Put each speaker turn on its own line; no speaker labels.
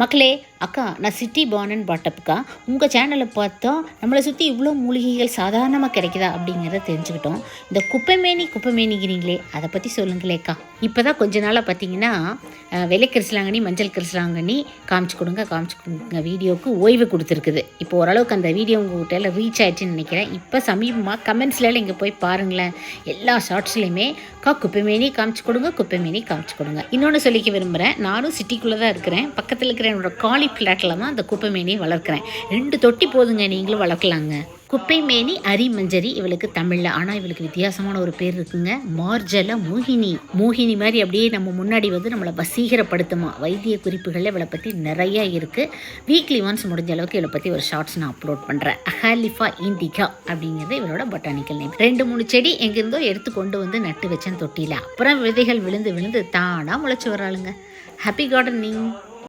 மக்களே அக்கா நான் சிட்டி பார்ன் அண்ட் பாட்டப்புக்கா உங்கள் சேனலை பார்த்தோம் நம்மளை சுற்றி இவ்வளோ மூலிகைகள் சாதாரணமாக கிடைக்குதா அப்படிங்கிறத தெரிஞ்சுக்கிட்டோம். இந்த குப்பைமேனி குப்பைமேனிங்கிறீங்களே அதை பற்றி சொல்லுங்களேக்கா இப்போ தான் கொஞ்ச நாளாக பார்த்தீங்கன்னா வெள்ளை கரிசலாங்கண்ணி மஞ்சள் கரிசலாங்கண்ணி காமிச்சு கொடுங்க காமிச்சு கொடுங்க வீடியோவுக்கு ஓய்வு கொடுத்துருக்குது. இப்போ ஓரளவுக்கு அந்த வீடியோ உங்கள்கிட்ட ரீச் ஆயிடுச்சுன்னு நினைக்கிறேன். இப்போ சமீபமாக கமெண்ட்ஸ்லாம் இங்கே போய் பாருங்களேன். எல்லா ஷார்ட்ஸ்லையுமே அக்கா குப்பைமேனி காமிச்சு கொடுங்க குப்பைமேனி காமிச்சு கொடுங்க. இன்னொன்று சொல்லிக்க விரும்புகிறேன் நானும் சிட்டிக்குள்ளே தான் இருக்கிறேன். பக்கத்தில் இருக்கிற என்னோட காலி பிளாட்டில் தான் அந்த குப்பைமேனியை வளர்க்குறேன். ரெண்டு தொட்டி போதுங்க நீங்களும் வளர்க்கலாங்க. குப்பைமேனி அரிமஞ்சரி இவளுக்கு தமிழில். ஆனால் இவளுக்கு வித்தியாசமான ஒரு பேர் இருக்குங்க. மார்ஜல மோகினி. மோகினி மாதிரி அப்படியே நம்ம முன்னாடி வந்து நம்மளை வசீகரப்படுத்துமா. வைத்திய குறிப்புகளில் இவளை பற்றி நிறையா இருக்குது வீக்லி ஒன்ஸ் முடிஞ்ச அளவுக்கு இவளை பற்றி ஒரு ஷார்ட்ஸ் நான் அப்லோட் பண்ணுறேன் அஹாலிஃபா இண்டிகா அப்படிங்கிறது இவளோட பொட்டானிக்கல் நேம் ரெண்டு மூணு செடி எங்கேருந்தோ எடுத்து கொண்டு வந்து நட்டு வச்சேன் தொட்டியில். அப்புறம் விதைகள் விழுந்து விழுந்து தானாக முளைச்சி வராளுங்க ஹாப்பி கார்டனிங்